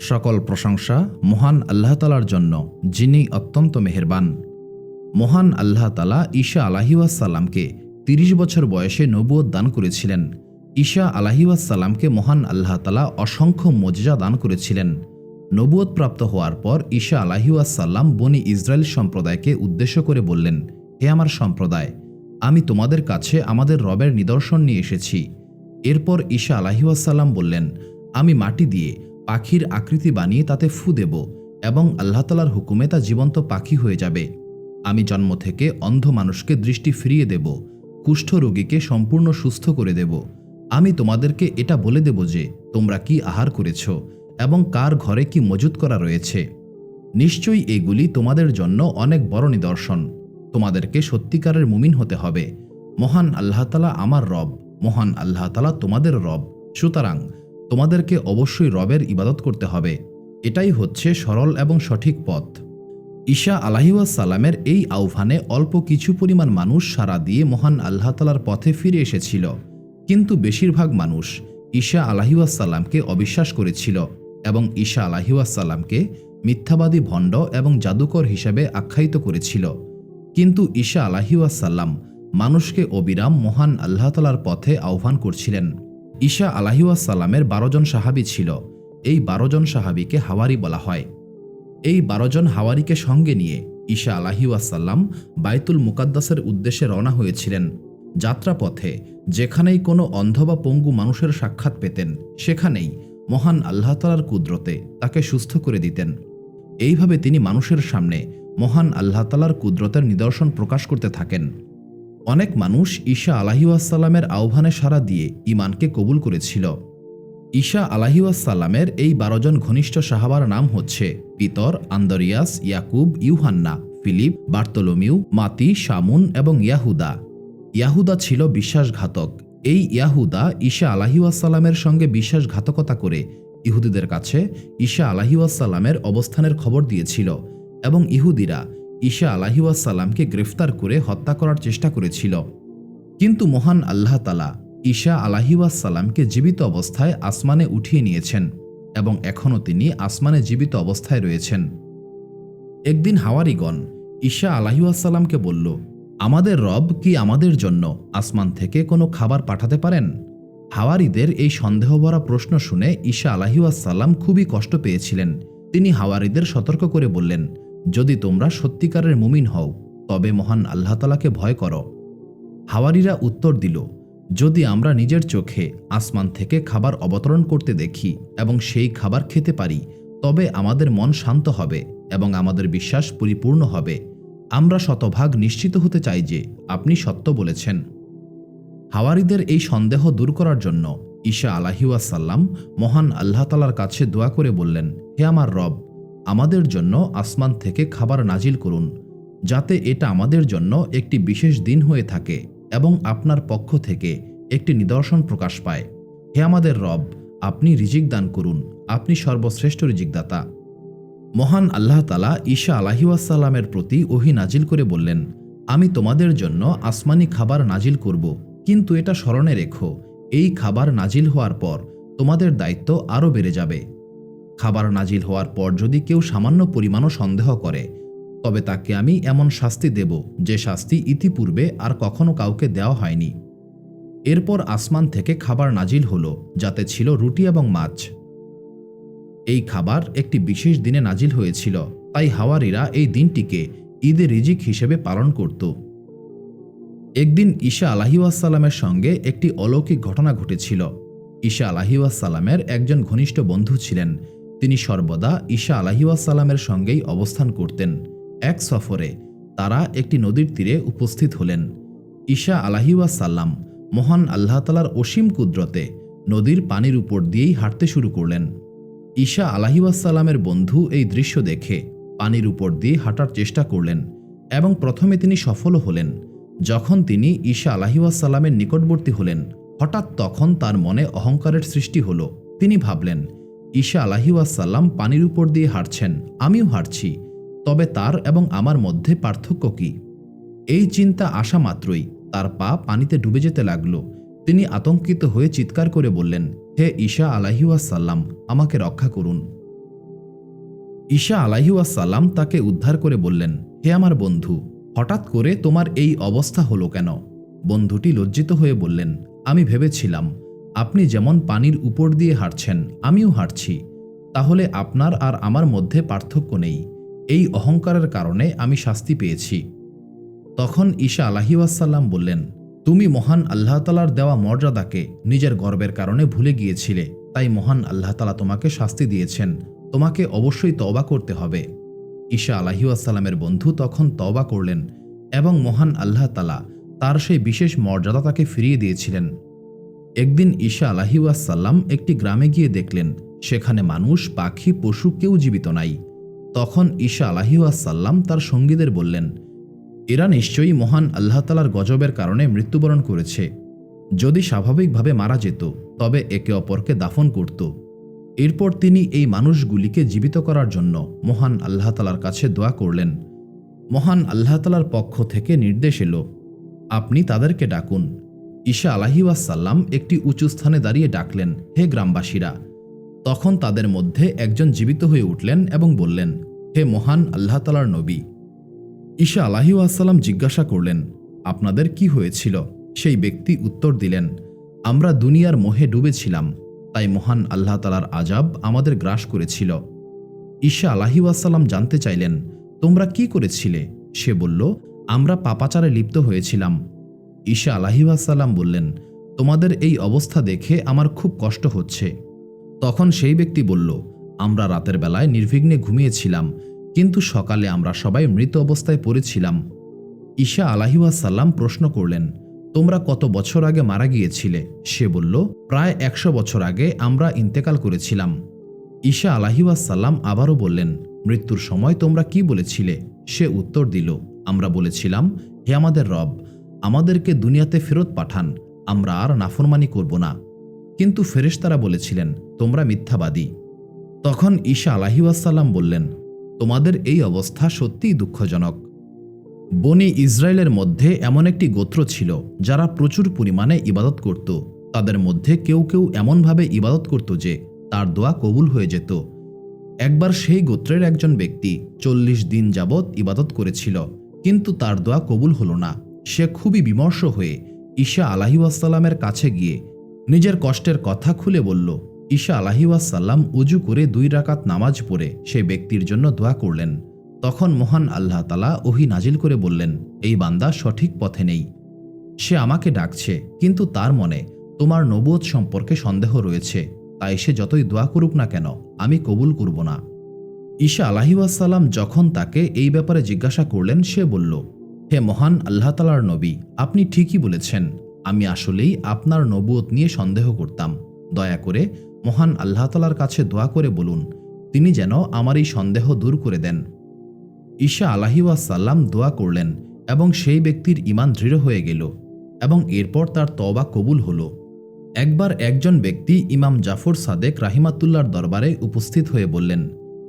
সকল প্রশংসা মহান আল্লাহ তালার জন্য, যিনি অত্যন্ত মেহেরবান। মহান আল্লাহ তালা ঈশা আলাহিউসাল্লামকে তিরিশ বছর বয়সে নবুয়ত দান করেছিলেন। ঈশা আলাহিউসাল্লামকে মহান আল্লাহ তালা অসংখ্য মজিজা দান করেছিলেন। নবুয়ত প্রাপ্ত হওয়ার পর ঈশা আলাহিউসাল্লাম বনি ইসরায়েল সম্প্রদায়কে উদ্দেশ্য করে বললেন, হে আমার সম্প্রদায়, আমি তোমাদের কাছে আমাদের রবের নিদর্শন নিয়ে এসেছি। এরপর ঈশা আলাহিউসাল্লাম বললেন, আমি মাটি দিয়ে পাখির আকৃতি বানিয়ে তাতে ফু দেব এবং আল্লাহ তালার হুকুমে তা জীবন্ত পাখি হয়ে যাবে। আমি জন্ম থেকে অন্ধ মানুষকে দৃষ্টি ফিরিয়ে দেব, কুষ্ঠ রোগীকে সম্পূর্ণ সুস্থ করে দেব। আমি তোমাদেরকে এটা বলে দেব যে, তোমরা কি আহার করেছ এবং কার ঘরে কি মজুত করা রয়েছে। নিশ্চয়ই এগুলি তোমাদের জন্য অনেক বড় নিদর্শন। তোমাদেরকে সত্যিকারের মুমিন হতে হবে। মহান আল্লাহতালা আমার রব, মহান আল্লাহতালা তোমাদের রব। সুতরাং তোমাদেরকে অবশ্যই রবের ইবাদত করতে হবে। এটাই হচ্ছে সরল এবং সঠিক পথ। ঈশা আলাহিউসালামের এই আহ্বানে অল্প কিছু পরিমাণ মানুষ সাড়া দিয়ে মহান আল্লাহ তালার পথে ফিরে এসেছিল। কিন্তু বেশিরভাগ মানুষ ঈশা আলাহিউসাল্লামকে অবিশ্বাস করেছিল এবং ঈশা আলাহিউসাল্লামকে মিথ্যাবাদী ভণ্ড এবং জাদুকর হিসেবে আখ্যায়িত করেছিল। কিন্তু ঈশা আলাহিউসাল্লাম মানুষকে অবিরাম মহান আল্লাহতালার পথে আহ্বান করছিলেন। ঈশা আলাহিউসাল্লামের বারো জন সাহাবি ছিল। এই বারো জন সাহাবিকে হাওয়ারি বলা হয়। এই বারো জন হাওয়ারিকে সঙ্গে নিয়ে ঈশা আলাহিউসাল্লাম বাইতুল মুকাদ্দাসের উদ্দেশ্যে রওনা হয়েছিলেন। যাত্রাপথে যেখানেই কোনো অন্ধ বা পঙ্গু মানুষের সাক্ষাৎ পেতেন, সেখানেই মহান আল্লাহ তালার কুদরতে তাকে সুস্থ করে দিতেন। এইভাবে তিনি মানুষের সামনে মহান আল্লাহ তালার কুদরতের নিদর্শন প্রকাশ করতে থাকেন। অনেক মানুষ ঈশা আলাহিউসাল্লামের আহ্বানে সাড়া দিয়ে ইমানকে কবুল করেছিল। ঈশা আলাহিউসাল্লামের এই বারোজন ঘনিষ্ঠ সাহাবার নাম হচ্ছে পিতর আন্দরিয়াস, ইয়াকুব, ইউহান্না, ফিলিপ, বার্তলোমিউ, মাতি শামুন এবং ইয়াহুদা। ইয়াহুদা ছিল বিশ্বাসঘাতক। এই ইয়াহুদা ঈশা আলাহিউসাল্লামের সঙ্গে বিশ্বাসঘাতকতা করে ইহুদিদের কাছে ঈশা আলাহিউসাল্লামের অবস্থানের খবর দিয়েছিল এবং ইহুদিরা ঈশা আলাহিউসাল্লামকে গ্রেফতার করে হত্যা করার চেষ্টা করেছিল। কিন্তু মহান আল্লাহ তালা ঈশা আলাহিউসাল্লামকে জীবিত অবস্থায় আসমানে উঠিয়ে নিয়েছেন এবং এখনও তিনি আসমানে জীবিত অবস্থায় রয়েছেন। একদিন হাওয়ারিগণ ঈশা আলাহিউসাল্লামকে বলল, আমাদের রব কি আমাদের জন্য আসমান থেকে কোনো খাবার পাঠাতে পারেন? হাওয়ারিদের এই সন্দেহভরা প্রশ্ন শুনে ঈশা আলাহিউসাল্লাম খুবই কষ্ট পেয়েছিলেন। তিনি হাওয়ারিদের সতর্ক করে বললেন যদি তোমরা সত্যিকারের মুমিন হও, তবে মহান আল্লাহ তালাকে ভয় করো। হাওয়ারিরা উত্তর দিল, যদি আমরা নিজের চোখে আসমান থেকে খাবার অবতরণ করতে দেখি এবং সেই খাবার খেতে পারি, তবে আমাদের মন শান্ত হবে এবং আমাদের বিশ্বাস পরিপূর্ণ হবে। আমরা শতভাগ নিশ্চিত হতে চাই যে আপনি সত্য বলেছেন। হাওয়ারিদের এই সন্দেহ দূর করার জন্য ঈশা আলাহিউসাল্লাম মহান আল্লাহ তালার কাছে দোয়া করে বললেন, হে আমার রব আমাদের জন্য আসমান থেকে খাবার নাজিল করুন, যাতে এটা আমাদের জন্য একটি বিশেষ দিন হয়ে থাকে এবং আপনার পক্ষ থেকে একটি নিদর্শন প্রকাশ পায়। হে আমাদের রব, আপনি রিজিক দান করুন, আপনি সর্বশ্রেষ্ঠ রিজিকদাতা। মহান আল্লাহ তালা ঈশা আলাহিউসাল্লামের প্রতি ওহি নাজিল করে বললেন, আমি তোমাদের জন্য আসমানি খাবার নাজিল করব, কিন্তু এটা স্মরণে রেখো, এই খাবার নাজিল হওয়ার পর তোমাদের দায়িত্ব আরও বেড়ে যাবে। খাবার নাজিল হওয়ার পর যদি কেউ সামান্য পরিমাণও সন্দেহ করে, তবে তাকে আমি এমন শাস্তি দেব যে শাস্তি ইতিপূর্বে আর কখনো কাউকে দেওয়া হয়নি। এরপর আসমান থেকে খাবার নাজিল হলো, যাতে ছিল রুটি এবং মাছ। এই খাবার একটি বিশেষ দিনে নাজিল হয়েছিল, তাই হাওয়ারিরা এই দিনটিকে ঈদে রিজিক হিসেবে পালন করত। একদিন ঈশা আলাহিউসাল্লামের সঙ্গে একটি অলৌকিক ঘটনা ঘটেছিল। ঈশা আলাহিউসাল্লামের একজন ঘনিষ্ঠ বন্ধু ছিলেন তিনি সর্বদা ঈশা আলাহিউসাল্লামের সঙ্গেই অবস্থান করতেন। এক সফরে তারা একটি নদীর তীরে উপস্থিত হলেন। ঈশা আলাহিউসাল্লাম মহান আল্লাহ তালার অসীম কুদরতে নদীর পানির উপর দিয়েই হাঁটতে শুরু করলেন। ঈশা আলাহিউসাল্লামের বন্ধু এই দৃশ্য দেখে পানির উপর দিয়ে হাঁটার চেষ্টা করলেন এবং প্রথমে তিনি সফলও হলেন। যখন তিনি ঈশা আলাহিউসাল্লামের নিকটবর্তী হলেন, হঠাৎ তখন তার মনে অহংকারের সৃষ্টি হল। তিনি ভাবলেন ঈশা আলাহিউসাল্লাম পানির উপর দিয়ে হাঁটছেন, আমিও হাঁটছি, তবে তার এবং আমার মধ্যে পার্থক্য কি? এই চিন্তা আসা মাত্রই তার পা পানিতে ডুবে যেতে লাগল। তিনি আতঙ্কিত হয়ে চিৎকার করে বললেন, হে ঈশা আলাহিউসাল্লাম আমাকে রক্ষা করুন। ঈশা আলাহিউসাল্লাম তাকে উদ্ধার করে বললেন, হে আমার বন্ধু, হঠাৎ করে তোমার এই অবস্থা হলো কেন? বন্ধুটি লজ্জিত হয়ে বললেন, আমি ভেবেছিলাম আপনি যেমন পানির উপর দিয়ে হাঁটছেন, আমিও হাঁটছি। তাহলে আপনার আর আমার মধ্যে পার্থক্য নেই। এই অহংকারের কারণে আমি শাস্তি পেয়েছি। তখন ঈশা আলাহিউসাল্লাম বললেন, তুমি মহান আল্লাহ তালার দেওয়া মর্যাদাকে নিজের গর্বের কারণে ভুলে গিয়েছিলে। তাই মহান আল্লাহ তালা তোমাকে শাস্তি দিয়েছেন। তোমাকে অবশ্যই তওবা করতে হবে। ঈশা আলাহিউসাল্লামের বন্ধু তখন তওবা করলেন এবং মহান আল্লাহ তালা তার সেই বিশেষ মর্যাদা তাকে ফিরিয়ে দিয়েছিলেন। একদিন ঈশা আলাহিউসাল্লাম একটি গ্রামে গিয়ে দেখলেন, সেখানে মানুষ, পাখি, পশু কেউ জীবিত নাই। তখন ঈশা আলাহিউসাল্লাম তার সঙ্গীদের বললেন, এরা নিশ্চয়ই মহান আল্লাহ তালার গজবের কারণে মৃত্যুবরণ করেছে। যদি স্বাভাবিকভাবে মারা যেত, তবে একে অপরকে দাফন করত। এরপর তিনি এই মানুষগুলিকে জীবিত করার জন্য মহান আল্লাহ তালার কাছে দোয়া করলেন। মহান আল্লাহ তালার পক্ষ থেকে নির্দেশ এলো, আপনি তাদেরকে ডাকুন। ঈশা আলাহিউসাল্লাম একটি উঁচু স্থানে দাঁড়িয়ে ডাকলেন, হে গ্রামবাসীরা! তখন তাদের মধ্যে একজন জীবিত হয়ে উঠলেন এবং বললেন, হে মহান আল্লাহ তালার নবী! ঈশা আলাহি আলাহিউসাল্লাম জিজ্ঞাসা করলেন, আপনাদের কি হয়েছিল? সেই ব্যক্তি উত্তর দিলেন, আমরা দুনিয়ার মোহে ডুবেছিলাম, তাই মহান আল্লাহ তালার আজাব আমাদের গ্রাস করেছিল। ঈশা আলাহিউসাল্লাম জানতে চাইলেন, তোমরা কি করেছিলে? সে বলল, আমরা পাপাচারে লিপ্ত হয়েছিলাম। ঈশা আলাহিউসাল্লাম বললেন, তোমাদের এই অবস্থা দেখে আমার খুব কষ্ট হচ্ছে। তখন সেই ব্যক্তি বলল, আমরা রাতের বেলায় নির্বিঘ্নে ঘুমিয়েছিলাম, কিন্তু সকালে আমরা সবাই মৃত অবস্থায় পড়েছিলাম। ঈশা আলাহিউসাল্লাম প্রশ্ন করলেন, তোমরা কত বছর আগে মারা গিয়েছিলে? সে বলল, প্রায় একশো বছর আগে আমরা ইন্তেকাল করেছিলাম। ঈশা আলাহিউসাল্লাম আবারও বললেন, মৃত্যুর সময় তোমরা কি বলেছিলে? সে উত্তর দিল, আমরা বলেছিলাম, হে আমাদের রব আমাদেরকে দুনিয়াতে ফেরত পাঠান, আমরা আর নাফরমানি করব না। কিন্তু ফেরেশতারা বলেছিলেন, তোমরা মিথ্যাবাদী। তখন ঈশা আলাহিউসাল্লাম বললেন, তোমাদের এই অবস্থা সত্যিই দুঃখজনক। বনি ইসরায়েলের মধ্যে এমন একটি গোত্র ছিল, যারা প্রচুর পরিমাণে ইবাদত করত। তাদের মধ্যে কেউ কেউ এমনভাবে ইবাদত করত যে, তার দোয়া কবুল হয়ে যেত। একবার সেই গোত্রের একজন ব্যক্তি চল্লিশ দিন যাবৎ ইবাদত করেছিল, কিন্তু তার দোয়া কবুল হল না। সে খুবই বিমর্ষ হয়ে ঈশা আলাহিউসাল্লামের কাছে গিয়ে নিজের কষ্টের কথা খুলে বলল, ঈশা আলাহিউসাল্লাম উজু করে দুই রাকাত নামাজ পড়ে সেই ব্যক্তির জন্য দোয়া করলেন। তখন মহান আল্লাহ তালা ওহি নাজিল করে বললেন, এই বান্দা সঠিক পথে নেই। সে আমাকে ডাকছে, কিন্তু তার মনে তোমার নবোধ সম্পর্কে সন্দেহ রয়েছে। তাই সে যতই দোয়া করুক না কেন, আমি কবুল করব না। ঈশা আলাহিউসাল্লাম যখন তাকে এই ব্যাপারে জিজ্ঞাসা করলেন, সে বলল হে মহান আল্লাহ তালার নবী, আপনি ঠিকই বলেছেন, আমি আসলেই আপনার নবুয়ত নিয়ে সন্দেহ করতাম। দয়া করে মহান আল্লাহ তালার কাছে দোয়া করে বলুন, তিনি যেন আমার এই সন্দেহ দূর করে দেন। ঈশা আলাহিউসাল্লাম দোয়া করলেন এবং সেই ব্যক্তির ইমান দৃঢ় হয়ে গেল এবং এরপর তার তবা কবুল হল। একবার একজন ব্যক্তি ইমাম জাফর সাদেক রাহিমাতুল্লার দরবারে উপস্থিত হয়ে বললেন,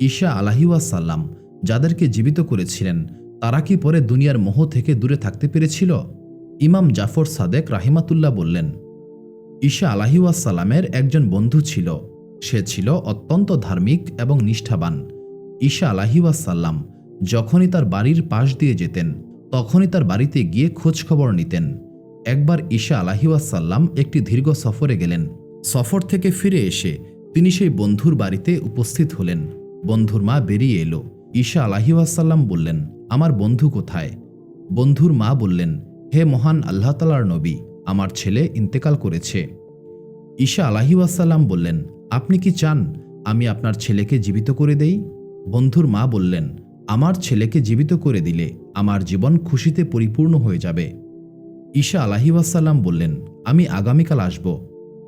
ঈশা আলাহিউসাল্লাম যাদেরকে জীবিত করেছিলেন তারা কি পরে দুনিয়ার মোহ থেকে দূরে থাকতে পেরেছিল? ইমাম জাফর সাদেক রাহিমাতুল্লাহ বললেন, ঈশা আলাহিউসাল্লামের একজন বন্ধু ছিল। সে ছিল অত্যন্ত ধার্মিক এবং নিষ্ঠাবান। ঈশা আলাহিউসাল্লাম যখনই তার বাড়ির পাশ দিয়ে যেতেন, তখনই তার বাড়িতে গিয়ে খোঁজখবর নিতেন। একবার ঈশা আলাহিউসাল্লাম একটি দীর্ঘ সফরে গেলেন। সফর থেকে ফিরে এসে তিনি সেই বন্ধুর বাড়িতে উপস্থিত হলেন। বন্ধুর মা বেরিয়ে এলো। ঈশা আলাহিউসাল্লাম বললেন আমার বন্ধু কোথায়? বন্ধুর মা বললেন, হে মহান আল্লাহ তালার নবী, আমার ছেলে ইন্তেকাল করেছে। ঈশা আলাহিউসাল্লাম বললেন, আপনি কি চান আমি আপনার ছেলেকে জীবিত করে দেই? বন্ধুর মা বললেন, আমার ছেলেকে জীবিত করে দিলে আমার জীবন খুশিতে পরিপূর্ণ হয়ে যাবে। ঈশা আলাহিউসাল্লাম বললেন, আমি আগামীকাল আসব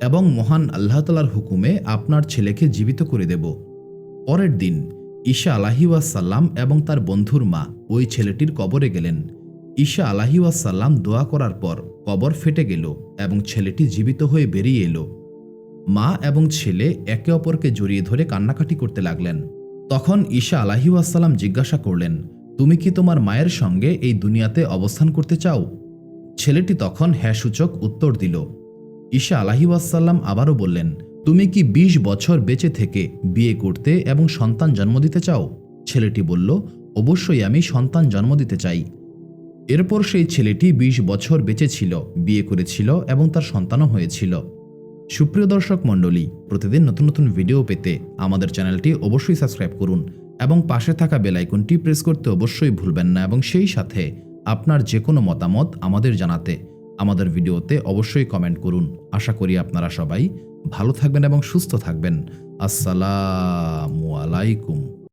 এবং মহান আল্লাহ তালার হুকুমে আপনার ছেলেকে জীবিত করে দেব। পরের দিন ঈশা আলাহিউসাল্লাম এবং তার বন্ধুর মা ওই ছেলেটির কবরে গেলেন। ঈশা আলাহিউসাল্লাম দোয়া করার পর কবর ফেটে গেল এবং ছেলেটি জীবিত হয়ে বেরিয়ে এলো। মা এবং ছেলে একে অপরকে জড়িয়ে ধরে কান্নাকাটি করতে লাগলেন। তখন ঈশা আলাহিউসাল্লাম জিজ্ঞাসা করলেন, তুমি কি তোমার মায়ের সঙ্গে এই দুনিয়াতে অবস্থান করতে চাও? ছেলেটি তখন হ্যাঁ সূচক উত্তর দিল। ঈশা আলাহিউসাল্লাম আবারও বললেন তুমি কি ২০ বছর বেঁচে থেকে বিয়ে করতে এবং সন্তান জন্ম দিতে চাও? ছেলেটি বলল, অবশ্যই আমি সন্তান জন্ম দিতে চাই। এরপর সেই ছেলেটি ২০ বছর বেঁচে ছিল, বিয়ে করেছিল এবং তার সন্তানও হয়েছিল। সুপ্রিয় দর্শক মণ্ডলী, প্রতিদিন নতুন নতুন ভিডিও পেতে আমাদের চ্যানেলটি অবশ্যই সাবস্ক্রাইব করুন এবং পাশে থাকা বেল আইকনটি প্রেস করতে অবশ্যই ভুলবেন না এবং সেই সাথে আপনার যে কোনো মতামত আমাদের জানাতে আমাদের ভিডিওতে অবশ্যই কমেন্ট করুন। আশা করি আপনারা সবাই ভালো থাকবেন এবং সুস্থ থাকবেন। আসসালামু আলাইকুম।